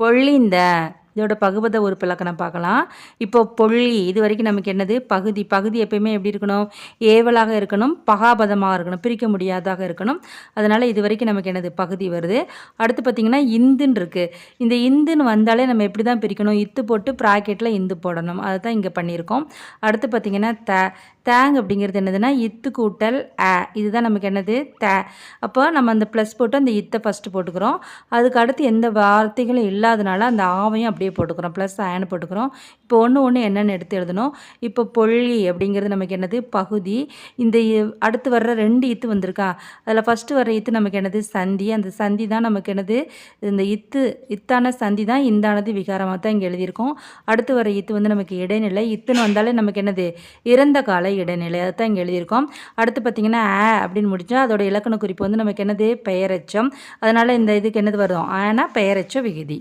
பொழிந்த இதோட பகுபத உறுப்பிலக்கணம் பார்க்கலாம். இப்போ பொள்ளி இது வரைக்கும் நமக்கு என்னது? பகுதி பகுதி எப்பயுமே எப்படி இருக்கணும்? ஏவலாக இருக்கணும் பகாபதமாக இருக்கணும் பிரிக்க முடியாதாக இருக்கணும். அதனால் இது வரைக்கும் நமக்கு என்னது? பகுதி வருது. அடுத்து பார்த்திங்கன்னா இந்துன்னு இருக்குது இந்த இந்துன்னு வந்தாலே நம்ம எப்படி தான் பிரிக்கணும்? இத்து போட்டு ப்ராக்கெட்டில் இந்து போடணும். அதை தான் இங்கே பண்ணியிருக்கோம். அடுத்து பார்த்திங்கன்னா த தேங் அப்படிங்கிறது என்னதுன்னா இத்து கூட்டல் ஆ இதுதான் நமக்கு என்னது? த. அப்போ நம்ம அந்த ப்ளஸ் போட்டு அந்த இத்தை ஃபஸ்ட்டு போட்டுக்கிறோம். அதுக்கு அடுத்து எந்த வார்த்தைகளும் இல்லாதனால அந்த ஆவையும் அப்படியே போட்டுக்கிறோம். ப்ளஸ் ஆன்னு போட்டுக்கிறோம். இப்போ ஒன்று ஒன்று என்னென்னு எடுத்து எழுதணும். இப்போ பொள்ளி அப்படிங்கிறது நமக்கு என்னது? பகுதி. இந்த அடுத்து வர்ற ரெண்டு இத்து வந்திருக்கா? அதில் ஃபஸ்ட்டு வர்ற இத்து நமக்கு என்னது? சந்தி. அந்த சந்தி தான் நமக்கு என்னது? இந்த இத்து இத்தான சந்தி தான் இந்தானது விகாரமாக தான் இங்கே எழுதியிருக்கோம். அடுத்து வர இத்து வந்து நமக்கு இடைநிலை. இத்துன்னு வந்தாலே நமக்கு என்னது? இறந்த கால இடைநிலை. அதை தான் இங்கே எழுதியிருக்கோம். அடுத்து பார்த்திங்கன்னா ஆ அப்படின்னு முடிச்சா அதோட இலக்கண குறிப்பு வந்து நமக்கு என்னது? பெயரச்சம். அதனால் இந்த இதுக்கு என்னது வரும் ஆனால் பெயரச்ச விகுதி.